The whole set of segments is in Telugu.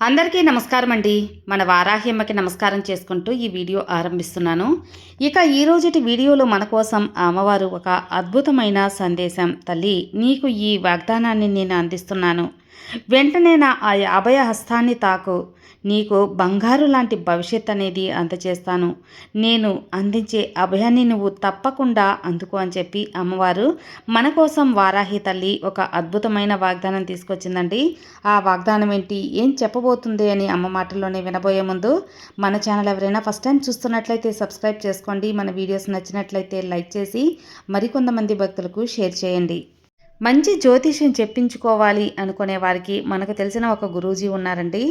అందరికీ నమస్కారం అండి. మన వారాహ్యమ్మకి నమస్కారం చేసుకుంటూ ఈ వీడియో ఆరంభిస్తున్నాను. ఇక ఈ రోజుటి వీడియోలో మన కోసం అమ్మవారు ఒక అద్భుతమైన సందేశం. తల్లి నీకు ఈ వాగ్దానాన్ని నేను అందిస్తున్నాను. వెంటనే నా ఆ అభయ హస్తాన్ని తాకు. నీకు బంగారు లాంటి భవిష్యత్ అనేది అందచేస్తాను. నేను అందించే అభయాన్ని నువ్వు తప్పకుండా అందుకు అని చెప్పి అమ్మవారు మన కోసం వారాహి తల్లి ఒక అద్భుతమైన వాగ్దానం తీసుకొచ్చిందండి. ఆ వాగ్దానం ఏంటి? ఏం చెప్పబోతుంది అని అమ్మ మాటల్లోనే వినబోయే ముందు మన ఛానల్ ఎవరైనా ఫస్ట్ టైం చూస్తున్నట్లయితే సబ్స్క్రైబ్ చేసుకోండి. మన వీడియోస్ నచ్చినట్లయితే లైక్ చేసి మరికొంతమంది భక్తులకు షేర్ చేయండి. మంచి జ్యోతిష్యం చెప్పించుకోవాలి అనుకునే వారికి మనకు తెలిసిన ఒక గురూజీ ఉన్నారండి.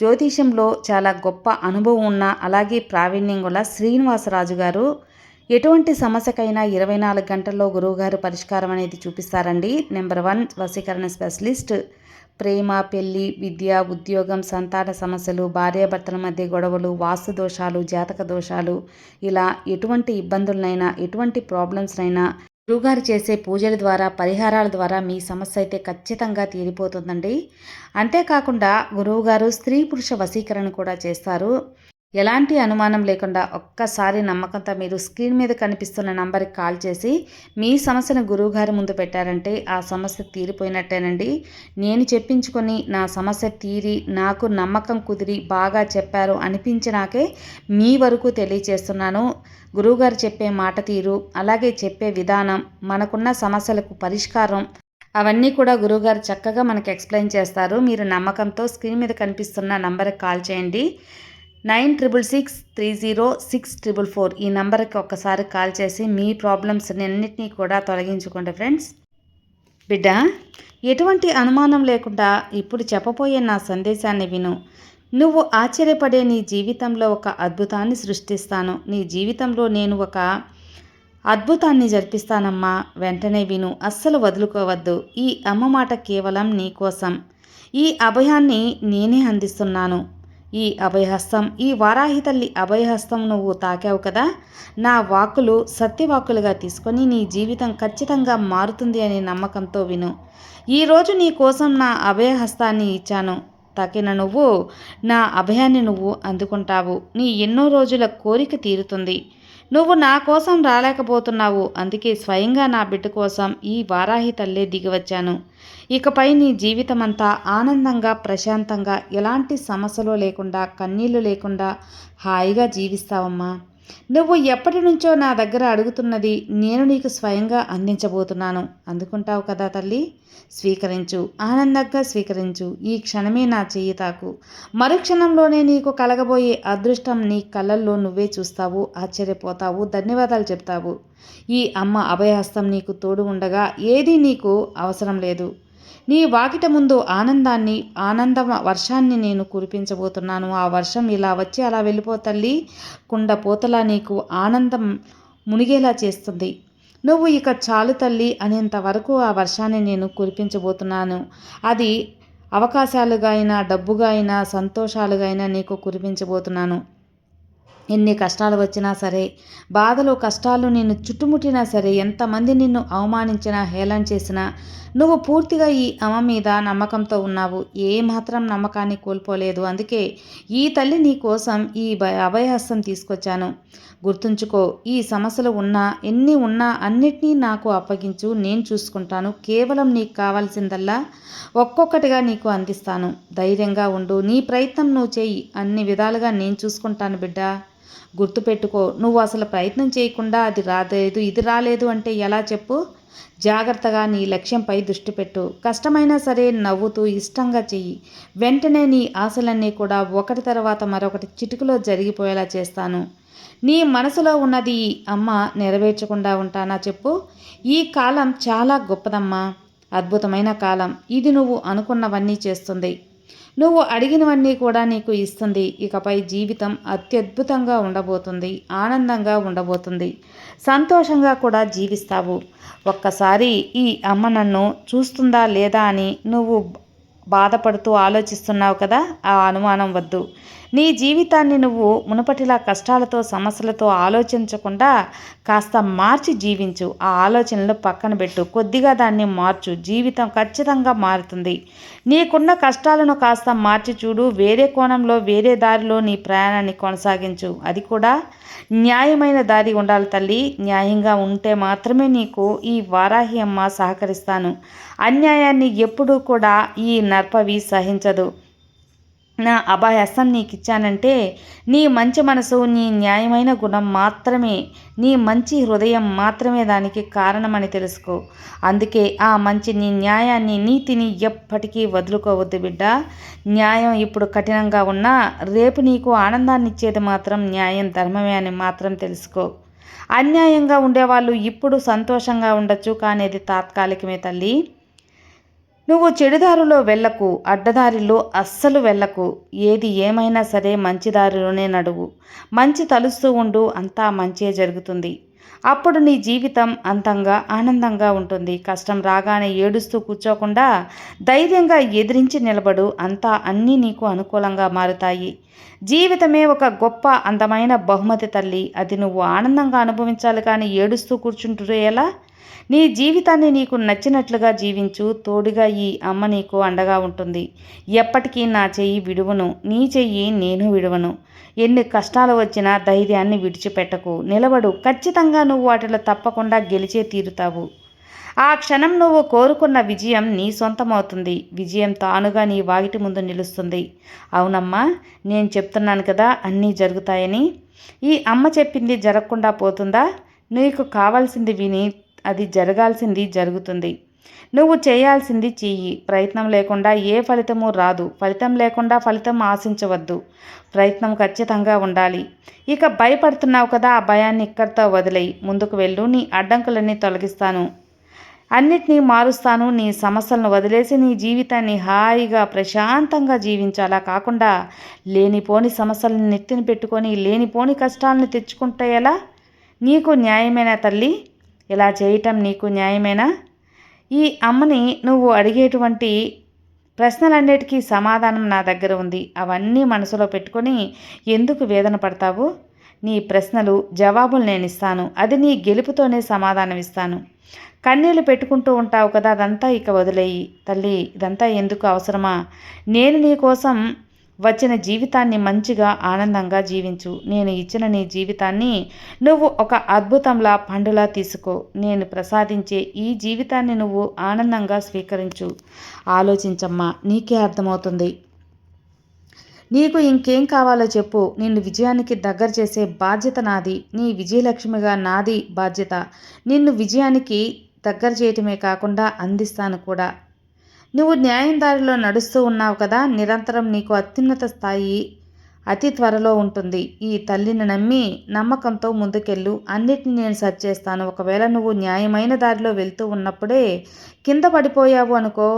జ్యోతిష్యంలో చాలా గొప్ప అనుభవం ఉన్న అలాగే ప్రావీణ్యం గల శ్రీనివాసరాజు గారు ఎటువంటి సమస్యకైనా ఇరవై నాలుగు గంటల్లో గురువుగారు పరిష్కారం అనేది చూపిస్తారండి. నెంబర్ వన్ వశీకరణ స్పెషలిస్ట్. ప్రేమ పెళ్ళి విద్య ఉద్యోగం సంతాన సమస్యలు భార్యాభర్తల మధ్య గొడవలు వాస్తు దోషాలు జాతక దోషాలు ఇలా ఎటువంటి ఇబ్బందులనైనా ఎటువంటి ప్రాబ్లమ్స్నైనా గురువుగారు చేసే పూజల ద్వారా పరిహారాల ద్వారా మీ సమస్య అయితే ఖచ్చితంగా తీరిపోతుందండి. అంతేకాకుండా గురువుగారు స్త్రీ పురుష వశీకరణ కూడా చేస్తారు. ఎలాంటి అనుమానం లేకుండా ఒక్కసారి నమ్మకంతో మీరు స్క్రీన్ మీద కనిపిస్తున్న నంబర్కి కాల్ చేసి మీ సమస్యను గురువుగారి ముందు పెట్టారంటే ఆ సమస్య తీరిపోయినట్టేనండి. నేను చెప్పించుకొని నా సమస్య తీరి నాకు నమ్మకం కుదిరి బాగా చెప్పారు అనిపించినాకే మీ వరకు తెలియచేస్తున్నాను. గురువుగారు చెప్పే మాట తీరు అలాగే చెప్పే విధానం మనకున్న సమస్యలకు పరిష్కారం అవన్నీ కూడా గురువుగారు చక్కగా మనకు ఎక్స్ప్లెయిన్ చేస్తారు. మీరు నమ్మకంతో స్క్రీన్ మీద కనిపిస్తున్న నంబర్కి కాల్ చేయండి. Nine triple six three zero six triple four ఈ నెంబర్కి ఒక్కసారి కాల్ చేసి మీ ప్రాబ్లమ్స్ అన్నింటినీ కూడా తొలగించుకోండి ఫ్రెండ్స్. బిడ్డ ఎటువంటి అనుమానం లేకుండా ఇప్పుడు చెప్పబోయే నా సందేశాన్ని విను. నువ్వు ఆశ్చర్యపడే నీ జీవితంలో ఒక అద్భుతాన్ని సృష్టిస్తాను. నీ జీవితంలో నేను ఒక అద్భుతాన్ని జరిపిస్తానమ్మా. వెంటనే విను అస్సలు వదులుకోవద్దు. ఈ అమ్మ మాట కేవలం నీ కోసం. ఈ అభయాన్ని నేనే అందిస్తున్నాను. ఈ అభయహస్తం ఈ వారాహి తల్లి అభయహస్తం నువ్వు తాకావు కదా? నా వాక్కులు సత్యవాక్కులుగా తీసుకొని నీ జీవితం ఖచ్చితంగా మారుతుంది అనే నమ్మకంతో విను. ఈరోజు నీ కోసం నా అభయహస్తాన్ని ఇచ్చాను. తాకిన నువ్వు నా అభయాన్ని నువ్వు అందుకుంటావు. నీ ఎన్నో రోజుల కోరిక తీరుతుంది. నువ్వు నా కోసం రాలేకపోతున్నావు. అందుకే స్వయంగా నా బిడ్డ కోసం ఈ వారాహి తల్లే దిగివచ్చాను. ఇకపై నీ జీవితం అంతా ఆనందంగా ప్రశాంతంగా ఎలాంటి సమస్యలు లేకుండా కన్నీళ్ళు లేకుండా హాయిగా జీవిస్తావమ్మా. నువ్వు ఎప్పటి నుంచో నా దగ్గర అడుగుతున్నది నేను నీకు స్వయంగా అందించబోతున్నాను. అందుకుంటావు కదా తల్లి? స్వీకరించు ఆనందంగా స్వీకరించు. ఈ క్షణమే నా చెయ్యి తాకు. మరుక్షణంలోనే నీకు కలగబోయే అదృష్టం నీ కళ్ళల్లో నువ్వే చూస్తావు ఆశ్చర్యపోతావు ధన్యవాదాలు చెప్తావు. ఈ అమ్మ అభయహస్తం నీకు తోడు ఉండగా ఏదీ నీకు అవసరం లేదు. నీ వాకిట ముందు ఆనందాన్ని ఆనంద వర్షాన్ని నేను కురిపించబోతున్నాను. ఆ వర్షం ఇలా వచ్చి అలా వెళ్ళిపోతల్లి కుండ పోతలా నీకు ఆనందం మునిగేలా చేస్తుంది. నువ్వు ఇక చాలు తల్లి అనేంత వరకు ఆ వర్షాన్ని నేను కురిపించబోతున్నాను. అది అవకాశాలుగా అయినా డబ్బుగా అయినా సంతోషాలుగా అయినా నీకు కురిపించబోతున్నాను. ఎన్ని కష్టాలు వచ్చినా సరే బాధలు కష్టాలు నిన్ను చుట్టుముట్టినా సరే ఎంతమంది నిన్ను అవమానించినా హేళన చేసినా నువ్వు పూర్తిగా ఈ అమ్మ మీద నమ్మకంతో ఉన్నావు. ఏ మాత్రం నమ్మకాన్ని కోల్పోలేదు. అందుకే ఈ తల్లి నీ కోసం ఈ అభయహస్తం తీసుకొచ్చాను. గుర్తుంచుకో ఈ సమస్యలు ఉన్నా ఎన్ని ఉన్నా అన్నిటినీ నాకు అప్పగించు. నేను చూసుకుంటాను. కేవలం నీకు కావాల్సిందల్లా ఒక్కొక్కటిగా నీకు అందిస్తాను. ధైర్యంగా ఉండు. నీ ప్రయత్నం నువ్వు చేయి. అన్ని విధాలుగా నేను చూసుకుంటాను బిడ్డ. గుర్తుపెట్టుకో నువ్వు అసలు ప్రయత్నం చేయకుండా అది రాలేదు ఇది రాలేదు అంటే ఎలా చెప్పు? జాగ్రత్తగా నీ లక్ష్యంపై దృష్టి పెట్టు. కష్టమైనా సరే నవ్వుతూ ఇష్టంగా చెయ్యి. వెంటనే నీ ఆశలన్నీ కూడా ఒకటి తర్వాత మరొకటి చిటుకులో జరిగిపోయేలా చేస్తాను. నీ మనసులో ఉన్నది అమ్మ నెరవేర్చకుండా ఉంటానా చెప్పు. ఈ కాలం చాలా గొప్పదమ్మా. అద్భుతమైన కాలం. ఇది నువ్వు అనుకున్నవన్నీ చేస్తుంది. నువ్వు అడిగినవన్నీ కూడా నీకు ఇస్తుంది. ఇకపై జీవితం అత్యద్భుతంగా ఉండబోతుంది. ఆనందంగా ఉండబోతుంది. సంతోషంగా కూడా జీవిస్తావు. ఒక్కసారి ఈ అమ్మ నన్ను చూస్తుందా లేదా అని నువ్వు బాధపడుతూ ఆలోచిస్తున్నావు కదా ఆ అనుమానం వద్దు. నీ జీవితాన్ని నువ్వు మునుపటిలా కష్టాలతో సమస్యలతో ఆలోచించకుండా కాస్త మార్చి జీవించు. ఆ ఆలోచనలు పక్కన పెట్టు. కొద్దిగా దాన్ని మార్చు. జీవితం ఖచ్చితంగా మారుతుంది. నీకున్న కష్టాలను కాస్త మార్చి చూడు. వేరే కోణంలో వేరే దారిలో నీ ప్రయాణాన్ని కొనసాగించు. అది కూడా న్యాయమైన దారి ఉండాలి తల్లి. న్యాయంగా ఉంటే మాత్రమే నీకు ఈ వారాహి అమ్మ సహకరిస్తాను. అన్యాయాన్ని ఎప్పుడూ కూడా ఈ నర్పవి సహించదు. నా అభాయస్తం నీకు ఇచ్చానంటే నీ మంచి మనసు నీ న్యాయమైన గుణం మాత్రమే నీ మంచి హృదయం మాత్రమే దానికి కారణమని తెలుసుకో. అందుకే ఆ మంచి నీ న్యాయాన్ని నీతిని ఎప్పటికీ వదులుకోవద్దు బిడ్డ. న్యాయం ఇప్పుడు కఠినంగా ఉన్నా రేపు నీకు ఆనందాన్ని ఇచ్చేది మాత్రం న్యాయం ధర్మమే అని మాత్రం తెలుసుకో. అన్యాయంగా ఉండేవాళ్ళు ఇప్పుడు సంతోషంగా ఉండొచ్చు కానీ అది తాత్కాలికమే తల్లి. నువ్వు చెడుదారిలో వెళ్ళకు అడ్డదారిలో అస్సలు వెళ్ళకు. ఏది ఏమైనా సరే మంచి దారిలోనే నడువు. మంచి తలుస్తూ ఉండు అంతా మంచే జరుగుతుంది. అప్పుడు నీ జీవితం అంతంగా ఆనందంగా ఉంటుంది. కష్టం రాగానే ఏడుస్తూ కూర్చోకుండా ధైర్యంగా ఎదిరించి నిలబడు. అంతా అన్నీ నీకు అనుకూలంగా మారుతాయి. జీవితమే ఒక గొప్ప అందమైన బహుమతి తల్లి. అది నువ్వు ఆనందంగా అనుభవించాలి కానీ ఏడుస్తూ కూర్చుంటురే ఎలా? నీ జీవితాన్ని నీకు నచ్చినట్లుగా జీవించు తోడుగా ఈ అమ్మ నీకు అండగా ఉంటుంది. ఎప్పటికీ నా చెయ్యి విడువను నీ చెయ్యి నేను విడువను. ఎన్ని కష్టాలు వచ్చినా ధైర్యాన్ని విడిచిపెట్టకు. నిలబడు ఖచ్చితంగా నువ్వు వాటిలో తప్పకుండా గెలిచే తీరుతావు. ఆ క్షణం నువ్వు కోరుకున్న విజయం నీ సొంతమవుతుంది. విజయం తానుగా నీ వాగిటి ముందు నిలుస్తుంది. అవునమ్మా నేను చెప్తున్నాను కదా అన్నీ జరుగుతాయని. ఈ అమ్మ చెప్పింది జరగకుండా పోతుందా? నీకు కావాల్సింది విని అది జరగాల్సింది జరుగుతుంది. నువ్వు చేయాల్సింది చెయ్యి. ప్రయత్నం లేకుండా ఏ ఫలితము రాదు. ఫలితం లేకుండా ఫలితం ఆశించవద్దు. ప్రయత్నం ఖచ్చితంగా ఉండాలి. ఇక భయపడుతున్నావు కదా ఆ భయాన్ని ఇక్కడితో వదిలేయి. ముందుకు వెళ్ళు. నీ అడ్డంకులన్నీ తొలగిస్తాను. అన్నిటినీ మారుస్తాను. నీ సమస్యలను వదిలేసి నీ జీవితాన్ని హాయిగా ప్రశాంతంగా జీవించాలా? కాకుండా లేనిపోని సమస్యలను నెత్తిన పెట్టుకొని లేనిపోని కష్టాలను తెచ్చుకుంటే ఎలా? నీకు న్యాయమైన తల్లి? ఇలా చేయటం నీకు న్యాయమేనా? ఈ అమ్మని నువ్వు అడిగేటువంటి ప్రశ్నలన్నిటికీ సమాధానం నా దగ్గర ఉంది. అవన్నీ మనసులో పెట్టుకొని ఎందుకు వేదన పడతావు? నీ ప్రశ్నలు జవాబులు నేను ఇస్తాను అది నీ గెలుపుతోనే సమాధానం ఇస్తాను కన్నీళ్ళు పెట్టుకుంటూ ఉంటావు కదా అదంతా ఇక వదిలేయి. తల్లి ఇదంతా ఎందుకు అవసరమా? నేను నీ కోసం వచ్చిన జీవితాన్ని మంచిగా ఆనందంగా జీవించు. నేను ఇచ్చిన నీ జీవితాన్ని నువ్వు ఒక అద్భుతంలా పండులా తీసుకో. నేను ప్రసాదించే ఈ జీవితాన్ని నువ్వు ఆనందంగా స్వీకరించు. ఆలోచించమ్మా నీకే అర్థమవుతుంది. నీకు ఇంకేం కావాలో చెప్పు. నిన్ను విజయానికి దగ్గర చేసే బాధ్యత నాది. నీ విజయలక్ష్మిగా నాది బాధ్యత. నిన్ను విజయానికి దగ్గర చేయటమే కాకుండా అందిస్తాను కూడా. నువ్వు న్యాయం దారిలో నడుస్తూ ఉన్నావు కదా నిరంతరం నీకు అత్యున్నత స్థాయి అతి త్వరలో ఉంటుంది. ఈ తల్లిని నమ్మి నమ్మకంతో ముందుకెళ్ళు. అన్నిటిని నేను సర్చ్ చేస్తాను. ఒకవేళ నువ్వు న్యాయమైన దారిలో వెళ్తూ ఉన్నప్పుడే కింద పడిపోయావు అనుకో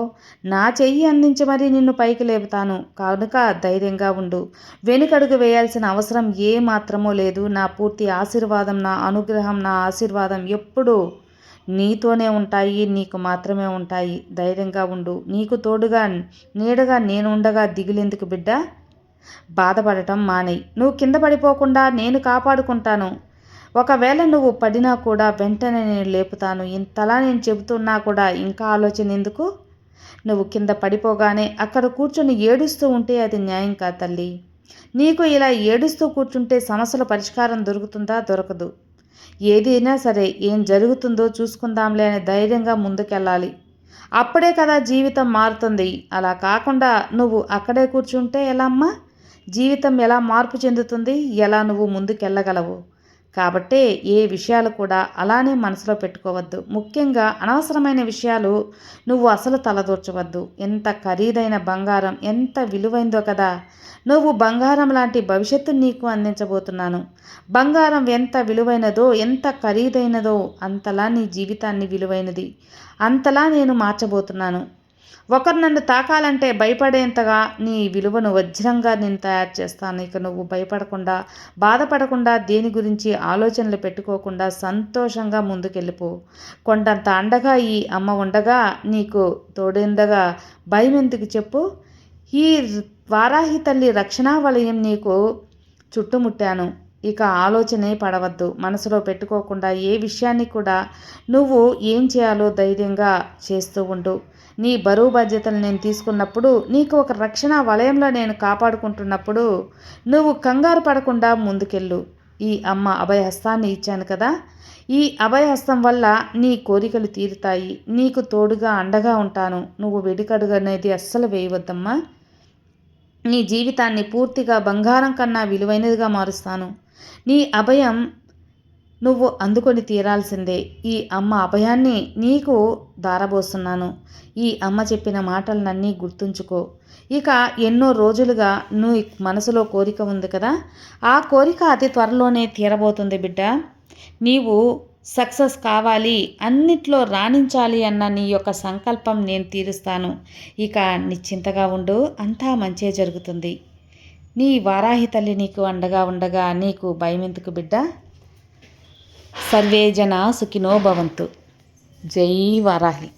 నా చెయ్యి అందించి మరీ నిన్ను పైకి లేపుతాను. కనుక ధైర్యంగా ఉండు. వెనుకడుగు వేయాల్సిన అవసరం ఏ మాత్రమో లేదు. నా పూర్తి ఆశీర్వాదం నా అనుగ్రహం నా ఆశీర్వాదం ఎప్పుడూ నీతోనే ఉంటాయి నీకు మాత్రమే ఉంటాయి. ధైర్యంగా ఉండు. నీకు తోడుగా నీడగా నేను ఉండగా దిగులేందుకు బిడ్డ? బాధపడటం మానేయి. నువ్వు కింద పడిపోకుండా నేను కాపాడుకుంటాను. ఒకవేళ నువ్వు పడినా కూడా వెంటనే నేను లేపుతాను. ఇంతలా నేను చెబుతున్నా కూడా ఇంకా ఆలోచన ఎందుకు? నువ్వు కింద పడిపోగానే అక్కడ కూర్చొని ఏడుస్తూ ఉంటే అది న్యాయం కాదు తల్లి. నీకు ఇలా ఏడుస్తూ కూర్చుంటే సమస్యల పరిష్కారం దొరుకుతుందా? దొరకదు. ఏదైనా సరే ఏం జరుగుతుందో చూసుకుందాంలే అని ధైర్యంగా ముందుకెళ్ళాలి. అప్పుడే కదా జీవితం మారుతుంది. అలా కాకుండా నువ్వు అక్కడే కూర్చుంటే ఎలా అమ్మా జీవితం ఎలా మార్పు చెందుతుంది? ఎలా నువ్వు ముందుకెళ్ళగలవు? కాబట్టే ఏ విషయాలు కూడా అలానే మనసులో పెట్టుకోవద్దు. ముఖ్యంగా అనవసరమైన విషయాలు నువ్వు అసలు తలదూర్చవద్దు. ఎంత ఖరీదైన బంగారం ఎంత విలువైందో కదా. నువ్వు బంగారం లాంటి భవిష్యత్తు నీకు అందించబోతున్నాను. బంగారం ఎంత విలువైనదో ఎంత ఖరీదైనదో అంతలా నీ జీవితాన్ని విలువైనది. అంతలా నేను మార్చబోతున్నాను. ఒకరు నన్ను తాకాలంటే భయపడేంతగా నీ విలువను వజ్రంగా నేను తయారు చేస్తాను. ఇక నువ్వు భయపడకుండా బాధపడకుండా దేని గురించి ఆలోచనలు పెట్టుకోకుండా సంతోషంగా ముందుకెళ్ళిపో. కొండంత అండగా ఈ అమ్మ ఉండగా నీకు తోడేందగా భయం ఎందుకు చెప్పు? ఈ వారాహి తల్లి రక్షణా వలయం నీకు చుట్టుముట్టాను. ఇక ఆలోచనే పడవద్దు. మనసులో పెట్టుకోకుండా ఏ విషయాన్ని కూడా నువ్వు ఏం చేయాలో ధైర్యంగా చేస్తూ ఉండు. నీ బరువు బాధ్యతలు నేను తీసుకున్నప్పుడు నీకు ఒక రక్షణ వలయంలో నేను కాపాడుకుంటున్నప్పుడు నువ్వు కంగారు పడకుండా ముందుకెళ్ళు. ఈ అమ్మ అభయహస్తాన్ని ఇచ్చాను కదా? ఈ అభయహస్తం వల్ల నీ కోరికలు తీరుతాయి. నీకు తోడుగా అండగా ఉంటాను. నువ్వు వెడికడుగు అనేది అస్సలు వేయవద్దమ్మా. నీ జీవితాన్ని పూర్తిగా బంగారం కన్నా విలువైనదిగా మారుస్తాను. నీ అభయం నువ్వు అందుకొని తీరాల్సిందే. ఈ అమ్మ అభయాన్ని నీకు దారబోస్తున్నాను. ఈ అమ్మ చెప్పిన మాటలన్నీ గుర్తుంచుకో. ఇక ఎన్నో రోజులుగా నువ్వు మనసులో కోరిక ఉంది కదా? ఆ కోరిక అతి త్వరలోనే తీరబోతుంది బిడ్డ. నీవు సక్సెస్ కావాలి అన్నిట్లో రాణించాలి అన్న నీ యొక్క సంకల్పం నేను తీరుస్తాను. ఇక నిశ్చింతగా ఉండు అంతా మంచే జరుగుతుంది. నీ వారాహి తల్లి నీకు అండగా ఉండగా నీకు భయం ఎందుకు బిడ్డ? సర్వే జన సుఖినో భవంతు. జై వారాహి.